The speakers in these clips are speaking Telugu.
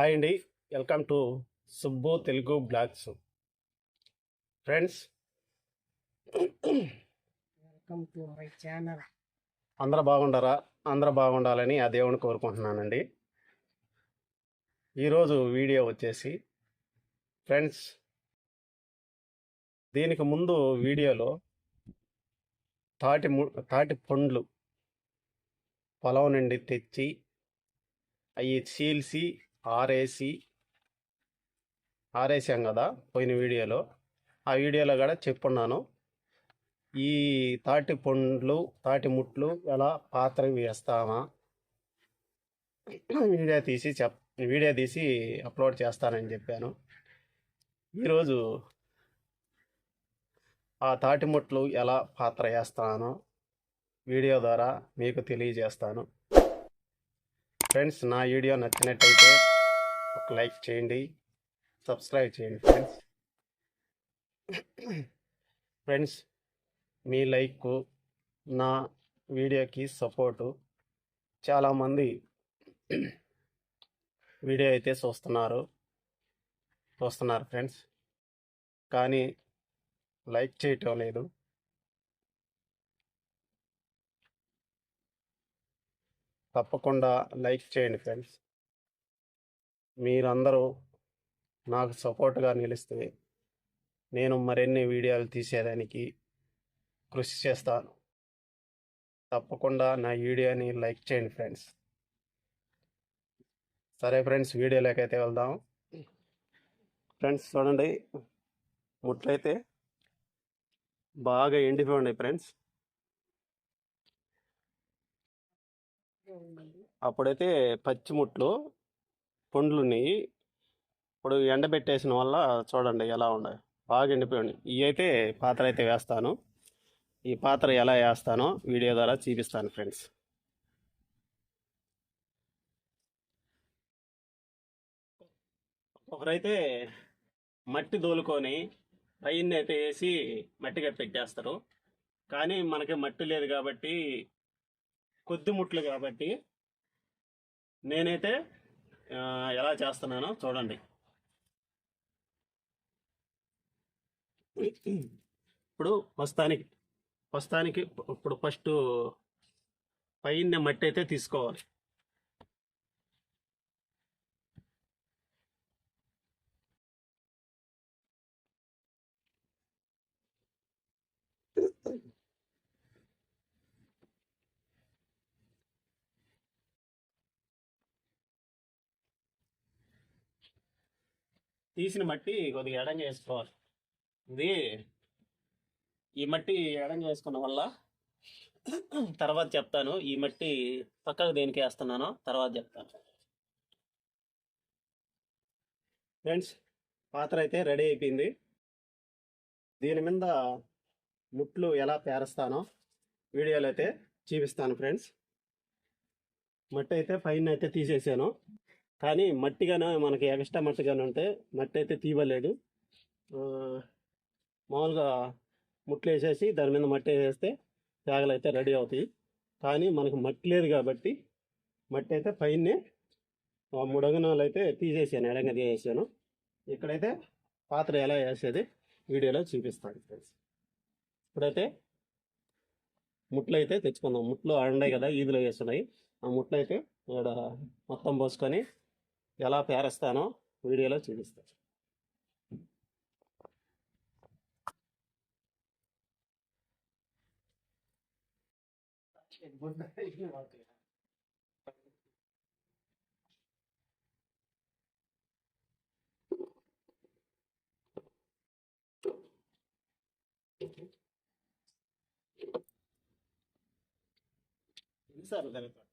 హాయ్ అండి. Welcome to Subbu Telugu blogs friends. Welcome to my channel. అందరూ బాగుండారా? అందరూ బాగుండాలని ఆ దేవుని కోరుకుంటున్నానండి. ఈరోజు వీడియో వచ్చేసి ఫ్రెండ్స్ దీనికి ముందు వీడియోలో తాటి ము తాటి పండ్లు పొలం నుండి తెచ్చి అవి చీల్చి ఆర్ఏసి ఆరేసాం కదా పోయిన వీడియోలో. ఆ వీడియోలో కూడా చెప్పున్నాను. ఈ తాటి పండ్లు తాటి ముట్లు ఎలా పాత్ర వేస్తామా? వీడియో తీసి చెప్ వీడియో తీసి అప్లోడ్ చేస్తానని చెప్పాను. ఈరోజు ఆ తాటి ముట్లు ఎలా పాత్ర వేస్తానో వీడియో ద్వారా మీకు తెలియజేస్తాను. ఫ్రెండ్స్ నా వీడియో నచ్చినట్టయితే ఒక లైక్ చేయండి. సబ్స్క్రైబ్ చేయండి ఫ్రెండ్స్. ఫ్రెండ్స్ మీ లైక్ నా వీడియోకి సపోర్టు చాలామంది వీడియో అయితే చూస్తున్నారు. చూస్తున్నారు ఫ్రెండ్స్. కానీ లైక్ చేయటం లేదు. తప్పకుండా లైక్ చేయండి ఫ్రెండ్స్. మీరందరూ నాకు సపోర్ట్గా నిలిస్తే నేను మరిన్ని వీడియోలు తీసేదానికి కృషి చేస్తాను. తప్పకుండా నా వీడియోని లైక్ చేయండి ఫ్రెండ్స్. సరే ఫ్రెండ్స్ వీడియోలోకి అయితే వెళ్దాం. ఫ్రెండ్స్ చూడండి. ముట్లయితే బాగా ఎండిపోయి ఉన్నాయి ఫ్రెండ్స్. అప్పుడైతే పచ్చి ముట్లు. పండ్లు ఉన్నాయి ఇప్పుడు ఎండబెట్టేసిన వల్ల చూడండి ఎలా ఉన్నాయి. బాగా ఎండిపోయి ఇవి అయితే పాత్ర అయితే వేస్తాను. ఈ పాత్ర ఎలా వేస్తానో వీడియో ద్వారా చూపిస్తాను ఫ్రెండ్స్. ఒకరైతే మట్టి దోలుకొని పైన అయితే వేసి మట్టిగా పెట్టేస్తారు. కానీ మనకి మట్టి లేదు కాబట్టి కొద్ది ముట్లు కాబట్టి నేనైతే ఎలా చేస్తున్నానో చూడండి. ఇప్పుడు ప్రస్తుతానికి ప్రస్తుతానికి ఇప్పుడు ఫస్ట్ పైన మట్టి అయితే తీసుకోవాలి. తీసిన మట్టి కొద్దిగా ఎడం చేసుకోవాలి. ఇది ఈ మట్టి ఎడం చేసుకున్న వల్ల తర్వాత చెప్తాను. ఈ మట్టి పక్కకు దేనికి వేస్తున్నానో తర్వాత చెప్తాను. ఫ్రెండ్స్ పాత్ర అయితే రెడీ అయిపోయింది. దీని మీద ముట్లు ఎలా పేరుస్తానో వీడియోలో అయితే చూపిస్తాను ఫ్రెండ్స్. మట్టి అయితే పైన అయితే తీసేసాను. కానీ మట్టిగానే మనకి ఎక్స్ట్రా మట్టిగానే ఉంటే మట్టి అయితే తీయలేదు మామూలుగా ముట్లు వేసేసి దాని మీద మట్టి వేసేస్తే తేగలు అయితే రెడీ అవుతాయి. కానీ మనకు మట్టి లేదు కాబట్టి మట్టి అయితే పైనే ఆ మూడు అంగనాలు అయితే తీసేసాను ఎడంగా తీసేసాను. ఇక్కడైతే పాత్ర ఎలా వేసేది వీడియోలో చూపిస్తాను ఫ్రెండ్స్. ఇప్పుడైతే ముట్లు అయితే తెచ్చుకుందాం. ముట్లు ఉన్నాయి కదా ఈదులో వేస్తున్నాయి. ఆ ముట్లు అయితే ఇక్కడ మొత్తం పోసుకొని ఎలా పేరేస్తానో వీడియోలో చూపిస్తాను సార్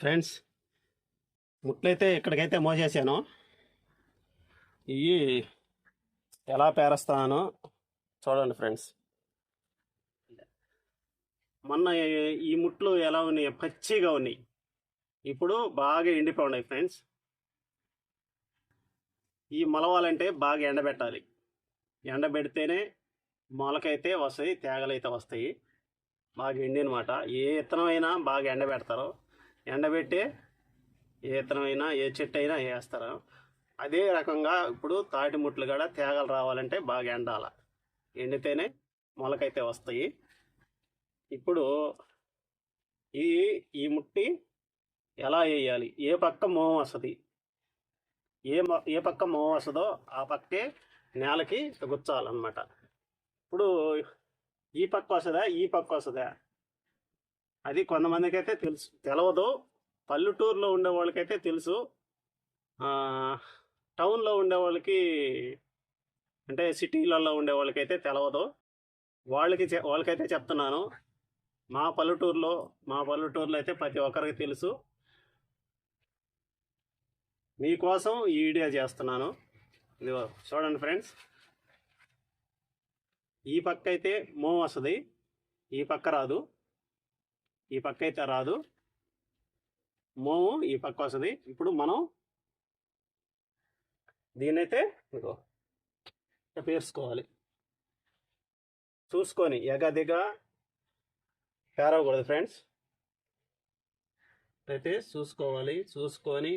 ఫ్రెండ్స్ ముట్లయితే ఇక్కడికైతే మోసేసాను. ఇవి ఎలా పేరస్తానో చూడండి ఫ్రెండ్స్. మొన్న ఈ- ఈ ముట్లు ఎలా ఉన్నాయి? పచ్చిగా ఉన్నాయి. ఇప్పుడు బాగా ఎండిపోయి ఉన్నాయి ఫ్రెండ్స్. ఈ మొలవాలంటే బాగా ఎండబెట్టాలి. ఎండబెడితేనే మొలకైతే వస్తాయి తేగలైతే వస్తాయి. బాగా ఎండినమాట. ఏ విత్తనమైనా బాగా ఎండబెడతారు. ఎండబెట్టే ఏ విత్తనమైనా ఏ చెట్టు అయినా వేస్తారు. అదే రకంగా ఇప్పుడు తాటి ముట్లు కూడా తేగలు రావాలంటే బాగా ఎండాల. ఎండితేనే మొలకైతే వస్తాయి. ఇప్పుడు ఈ ఈ ముట్టి ఎలా వేయాలి? ఏ పక్క మోం వస్తుంది? ఏ మ- ఏ పక్క మోహం వస్తుందో ఆ పక్కే నేలకి గుచ్చాలన్నమాట. ఇప్పుడు ఈ పక్క వస్తుందా ఈ పక్క వస్తుందా? అది కొంతమందికి అయితే తెలుసు తెలవదు. పల్లెటూరులో ఉండే వాళ్ళకైతే తెలుసు. టౌన్లో ఉండే వాళ్ళకి అంటే సిటీలలో ఉండే వాళ్ళకైతే తెలవదు. వాళ్ళకి వాళ్ళకైతే చెప్తున్నాను. మా పల్లెటూరులో మా పల్లెటూరులో అయితే ప్రతి ఒక్కరికి తెలుసు. మీకోసం ఈ వీడియో చేస్తున్నాను. ఇది చూడండి ఫ్రెండ్స్. ఈ పక్క అయితే మో వస్తుంది. ఈ పక్క రాదు. ఈ పక్క అయితే రాదు. మోము ఈ పక్క వస్తుంది. ఇప్పుడు మనం దీన్నైతే ఇదిగో పేర్చుకోవాలి. చూసుకొని ఎగదిగా పేరవకూడదు ఫ్రెండ్స్. అయితే చూసుకోవాలి. చూసుకొని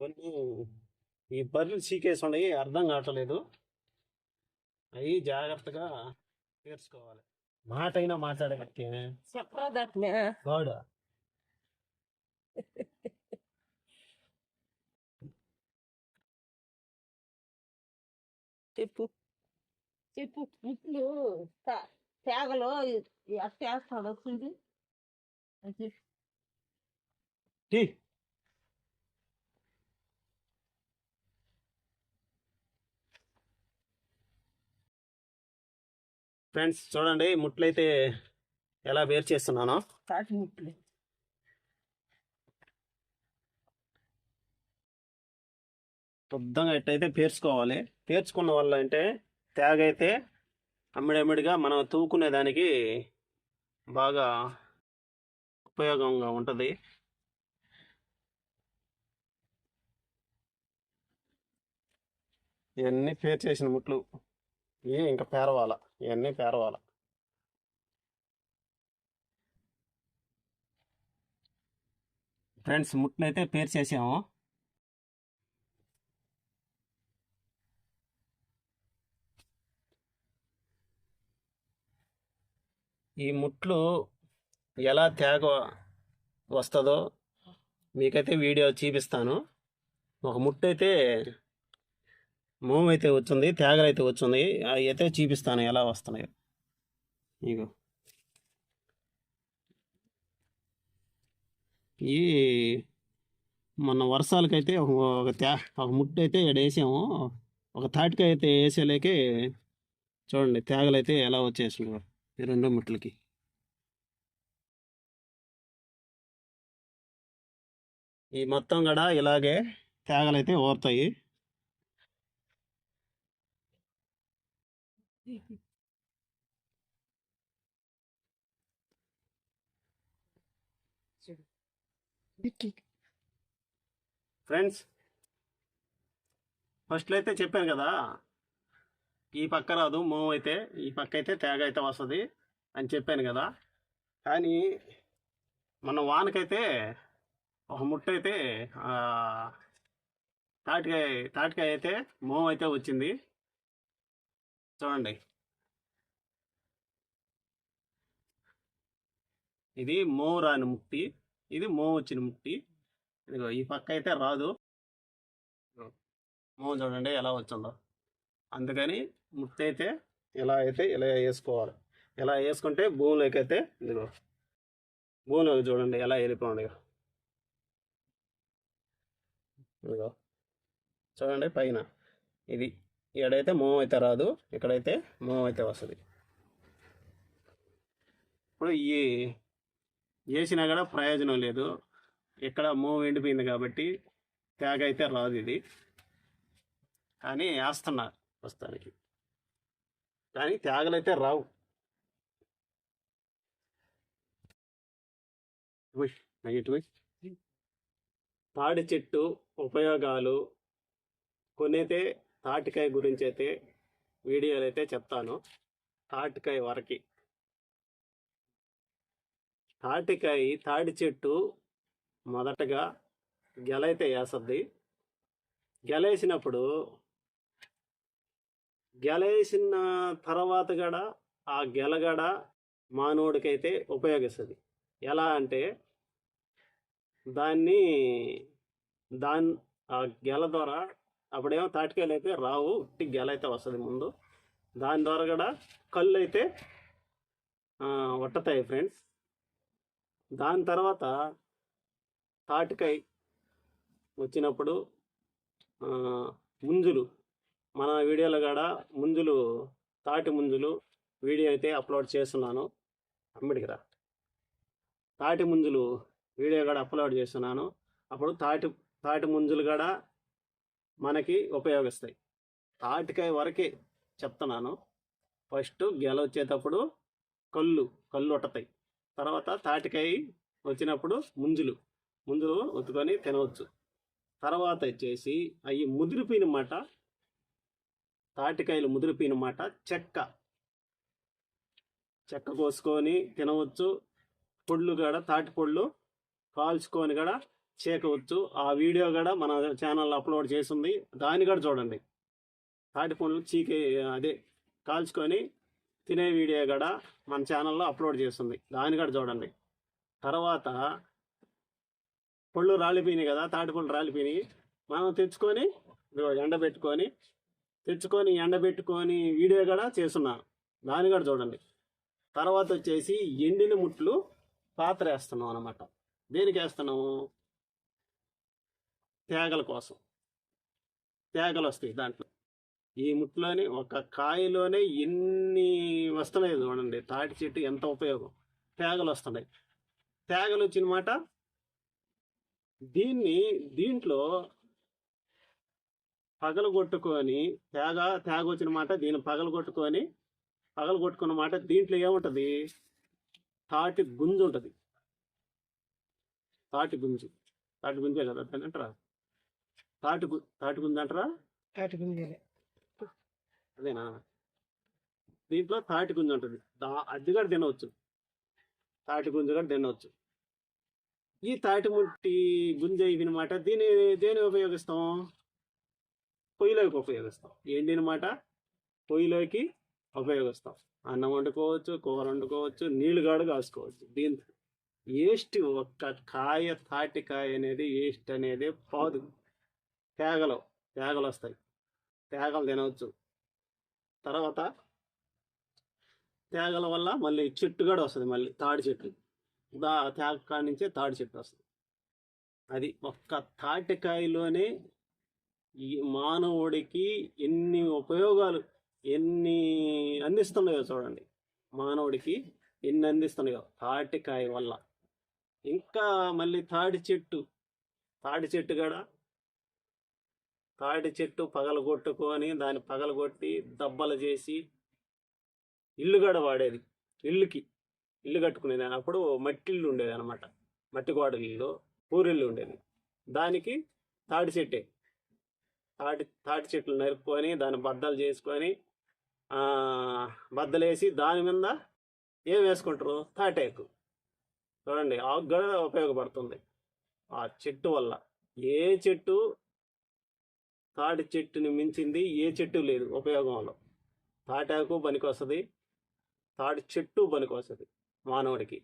కొన్ని ఈ బర్రెలు చీకేసి ఉన్నాయి అర్థం కావట్లేదు. అవి జాగ్రత్తగా తీర్చుకోవాలి మాట అయినా మాట్లాడగట్టి గాడు చెప్పు. చెప్పు. ఇట్లు తేగలో చూడు. అది చెప్పు. ఫ్రెండ్స్ చూడండి ముట్లయితే ఎలా వేరు చేస్తున్నానో. తాటి ముట్లు. శుద్ధంగా ఎట్టయితే పేర్చుకోవాలి. పేర్చుకున్న వల్ల అంటే తేగ అయితే అమ్మిడమ్మిడిగా మనం తూకునే దానికి బాగా ఉపయోగంగా ఉంటుంది. ఇవన్నీ పేరు చేసిన ముట్లు. ఇవి ఇంకా పేరవాల? ఇవన్నీ పేరవాల. ఫ్రెండ్స్ ముట్లు అయితే పేరు చేసాము ఈ ముట్లు ఎలా తేగ వస్తుందో మీకైతే వీడియో చూపిస్తాను. ఒక ముట్టు అయితే మోమ్ అయితే వచ్చింది తేగలు అయితే వచ్చింది అవి అయితే చూపిస్తాను ఎలా వస్తున్నాయో. ఇగో. ఈ మొన్న వర్షాలకైతే ఒక ఒక తే ఒక ముట్టు అయితే ఇక్కడ వేసాము ఒక తాటికాయ అయితే వేసేలేకే చూడండి తేగలు అయితే ఎలా వచ్చేసినాయి ఈ రెండు ముట్లకి ఈ మొత్తం కూడా ఇలాగే తేగలైతే ఊరుతాయి చూడు ఫ్రెండ్స్ ఫస్ట్లో అయితే చెప్పాను కదా ఈ పక్క రాదు మోం అయితే ఈ పక్క అయితే తేగ అయితే వస్తుంది అని చెప్పాను కదా. కానీ మన వానకైతే ఒక ముట్ట అయితే తాటికాయ తాటికాయ అయితే మోం అయితే వచ్చింది. చూడండి. ఇది మో రాని ముక్తి ఇది మో వచ్చిన ముక్తి. ఇదిగో ఈ పక్క అయితే రాదు. మో చూడండి ఎలా వచ్చిందో. అందుకని ముక్తి అయితే ఇలా అయితే ఇలా వేసుకోవాలి. ఇలా వేసుకుంటే భూమిలోకి అయితే ఇదిగో. భూమిలోకి చూడండి ఎలా వెళ్ళిపోండి ఇదిగో. చూడండి పైన. ఇది ఇక్కడైతే మోం అయితే రాదు. ఇక్కడైతే మోం అయితే వస్తుంది. ఇప్పుడు ఈ వేసినా కూడా ప్రయోజనం లేదు. ఇక్కడ మోం ఎండిపోయింది కాబట్టి తేగ అయితే రాదు ఇది. కానీ వేస్తున్నారు ప్రస్తుతానికి. కానీ తేగలైతే రావు. నైట్ తాడి చెట్టు ఉపయోగాలు కొనైతే తాటికాయ గురించి అయితే వీడియోలు అయితే చెప్తాను. తాటికాయ వరకి. తాటికాయ తాటి చెట్టు మొదటగా గెలైతే వేసద్ది గెలేసినప్పుడు గెలేసిన తర్వాత గడ ఆ గెలగడ మానవుడికైతే ఉపయోగిస్తుంది. ఎలా అంటే దాన్ని దాని ఆ గెల ద్వారా అప్పుడేమో తాటికాయలు అయితే రావు ఉట్టి గెల అయితే వస్తుంది ముందు. దాని ద్వారా కూడా కళ్ళు అయితే ఆ, వట్టతాయి ఫ్రెండ్స్. దాని తర్వాత తాటికాయ వచ్చినప్పుడు ముంజులు. మన వీడియోలో కూడా ముంజులు తాటి ముంజులు వీడియో అయితే అప్లోడ్ చేస్తున్నాను. అమ్మిడికి తాటి ముంజులు వీడియో కూడా అప్లోడ్ చేస్తున్నాను. అప్పుడు తాటి తాటి ముంజులు కూడా మనకి ఉపయోగిస్తాయి. తాటికాయ వరకే చెప్తున్నాను. ఫస్ట్ గెల వచ్చేటప్పుడు కళ్ళు కళ్ళు ఒట్టతాయి. తర్వాత తాటికాయ వచ్చినప్పుడు ముంజులు. ముంజులు ఉత్తుకొని తినవచ్చు. తర్వాత వచ్చేసి అవి ముదిరిపోయిన మాట తాటికాయలు ముదిరిపోయిన మాట చెక్క. చెక్క కోసుకొని తినవచ్చు. పొళ్ళు కూడా తాటి పొళ్ళు కాల్చుకొని కూడా చేయకవచ్చు ఆ వీడియో కూడా మన ఛానల్లో అప్లోడ్ చేసింది. దాన్ని కూడా చూడండి. తాటి పండ్లు చీకే అదే కాల్చుకొని తినే వీడియో కూడా మన ఛానల్లో అప్లోడ్ చేస్తుంది దాన్ని కూడా చూడండి. తర్వాత పళ్ళు రాలిపోయినాయి కదా తాటి పళ్ళు రాలిపోయినాయి. మనం తెచ్చుకొని ఎండబెట్టుకొని తెచ్చుకొని ఎండబెట్టుకొని వీడియో కూడా చేస్తున్నాను దాన్ని కూడా చూడండి. తర్వాత వచ్చేసి ఎండిన ముట్లు పాత్ర వేస్తున్నాం అనమాట దేనికి వేస్తున్నాము? తేగల కోసం. తేగలు వస్తాయి దాంట్లో. ఈ ముట్లోనే ఒక కాయలోనే ఎన్ని వస్తున్నాయి చూడండి. తాటి చెట్టు ఎంత ఉపయోగం. తేగలు వస్తున్నాయి. తేగలు వచ్చిన మాట దీన్ని దీంట్లో పగలగొట్టుకొని తేగ తేగ వచ్చిన మాట దీన్ని పగలగొట్టుకొని పగలగొట్టుకున్న మాట దీంట్లో ఏముంటది? తాటి గుంజు ఉంటుంది తాటి గుంజు. తాటి గుంజే కదా దాన్ని అంటారా? తాటి గు తాటి గుంజు అంటారా తాటి గింజలే అదేనా? దీంట్లో తాటి గుంజు ఉంటుంది దా అది కూడా తినవచ్చు. తాటి గుంజు కూడా తినవచ్చు. ఈ తాటి ముట్టి గుంజ ఇవినమాట దీని దేని ఉపయోగిస్తాం? పొయ్యిలోకి ఉపయోగిస్తాం. ఏంటినమాట పొయ్యిలోకి ఉపయోగిస్తాం. అన్నం వండుకోవచ్చు కూర వండుకోవచ్చు నీళ్ళు గాడు కాసుకోవచ్చు. దీంతో ఏస్ట్ ఒక్క కాయ తాటికాయ అనేది ఏస్ట్ అనేది పోదు. తేగలు తేగలు వస్తాయి తేగలు తినవచ్చు తర్వాత తేగల వల్ల మళ్ళీ చెట్టు కూడా వస్తుంది మళ్ళీ తాడి చెట్టు. దా తేగ కాడి నుంచే తాడి చెట్టు వస్తుంది. అది ఒక్క తాటికాయలోనే ఈ మానవుడికి ఎన్ని ఉపయోగాలు ఎన్ని అందిస్తున్నాయో చూడండి. మానవుడికి ఎన్ని అందిస్తున్నాయో తాటికాయ వల్ల. ఇంకా మళ్ళీ తాడి చెట్టు. తాడి చెట్టు కూడా తాటి చెట్టు పగలగొట్టుకొని దాన్ని పగలగొట్టి దబ్బలు చేసి ఇల్లు గడ వాడేది. ఇల్లుకి ఇల్లు కట్టుకునేది అప్పుడు మట్టి ఇల్లు ఉండేది అనమాట మట్టి గోడ ఇల్లు పూరిల్లు ఉండేది. దానికి తాటి చెట్టే. తాటి తాటి చెట్లు నరుక్కొని దాన్ని బద్దలు చేసుకొని బద్దలేసి దాని మీద ఏం వేసుకుంటారు? తాటేకు. చూడండి ఆకు కూడా ఉపయోగపడుతుంది. ఆ చెట్టు వల్ల ఏ చెట్టు తాటి చెట్టుని మించింది ఏ చెట్టు లేదు ఉపయోగంలో. తాటాకు పనికి వస్తుంది తాటి చెట్టు పనికి వస్తుంది మానవుడికి.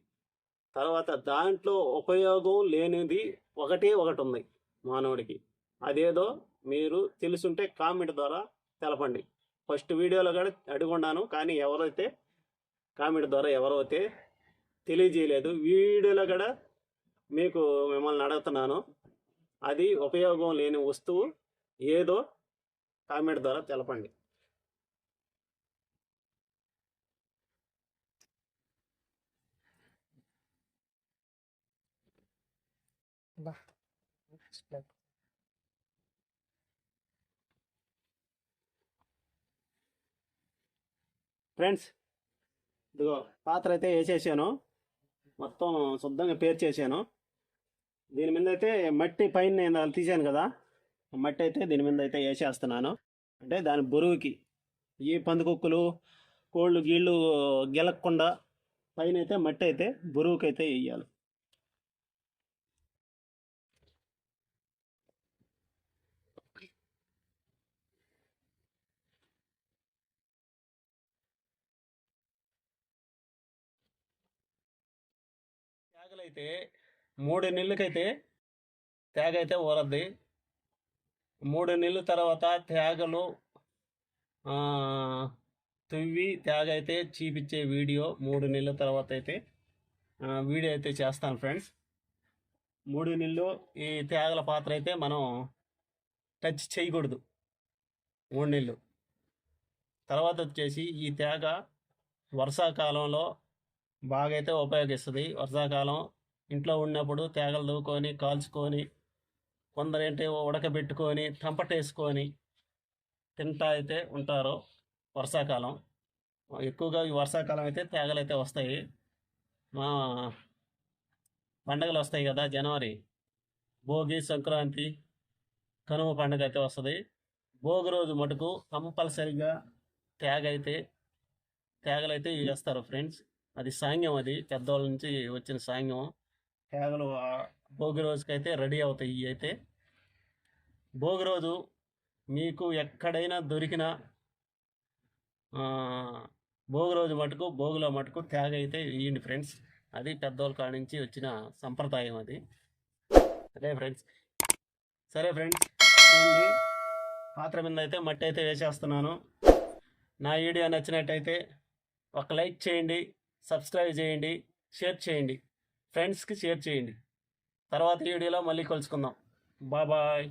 తర్వాత దాంట్లో ఉపయోగం లేనిది ఒకటే ఒకటి ఉంది మానవుడికి. అదేదో మీరు తెలుసుంటే కామెంట్ ద్వారా తెలపండి. ఫస్ట్ వీడియోలో కూడా అడుగున్నాను కానీ ఎవరైతే కామెంట్ ద్వారా ఎవరైతే తెలియజేయలేదు వీడియోలో కూడా మీకు మిమ్మల్ని అడుగుతున్నాను. అది ఉపయోగం లేని వస్తువు ఏదో కామెంట్ ద్వారా తెలపండి. బా. ఫ్రెండ్స్ ఇదిగో పాత్ర అయితే వేసేసాను. మొత్తం శుద్ధంగా పేరు చేశాను దీని మీద అయితే మట్టి పైన నేను తీసాను కదా. మట్టి అయితే దీని మీద అయితే వేసేస్తున్నాను అంటే దాని బరువుకి ఈ పందికొక్కులు కోళ్ళు గీళ్ళు గెలక్కుండా పైన అయితే మట్టి అయితే బరువుకి అయితే వేయాలి తేగలైతే మూడు నెలలకైతే తేగ అయితే ఊరద్ది. మూడు నెలల తర్వాత త్యాగలు తువ్వి త్యాగ అయితే చూపించే వీడియో మూడు నెలల తర్వాత అయితే వీడియో అయితే చేస్తాను ఫ్రెండ్స్. మూడు నెలలు ఈ త్యాగల పాత్ర అయితే మనం టచ్ చేయకూడదు. మూడు నెలలు. తర్వాత వచ్చేసి ఈ త్యాగ వర్షాకాలంలో బాగా అయితే ఉపయోగిస్తుంది. వర్షాకాలం ఇంట్లో ఉన్నప్పుడు తేగలు దూకొని కాల్చుకొని కొందరేంటి ఉడకబెట్టుకొని టంపటేసుకొని తింటా అయితే ఉంటారు వర్షాకాలం. ఎక్కువగా ఈ వర్షాకాలం అయితే తేగలు అయితే వస్తాయి. మా పండగలు వస్తాయి కదా జనవరి. భోగి సంక్రాంతి కనుమ పండుగ అయితే వస్తుంది. భోగి రోజు మటుకు కంపల్సరిగా తేగ అయితే తేగలైతే వేస్తారు ఫ్రెండ్స్. అది సాంగ్యం అది పెద్దవాళ్ళ నుంచి వచ్చిన సాంగ్యం కేవలం భోగి రోజుకైతే రెడీ అవుతాయి ఇవి అయితే. భోగి రోజు మీకు ఎక్కడైనా దొరికిన భోగి రోజు మటుకు భోగిలో మటుకు త్యాగ అయితే వేయండి ఫ్రెండ్స్. అది పెద్దోళ్ళ కాడ నుంచి వచ్చిన సంప్రదాయం అది. అదే ఫ్రెండ్స్. సరే ఫ్రెండ్స్. చూడండి. పాత్ర మీద అయితే మట్టి అయితే వేసేస్తున్నాను. నా వీడియో నచ్చినట్టయితే ఒక లైక్ చేయండి సబ్స్క్రైబ్ చేయండి షేర్ చేయండి. ఫ్రెండ్స్కి షేర్ చేయండి. తర్వాత వీడియోలో మళ్ళీ కలుసుకుందాం. బాయ్.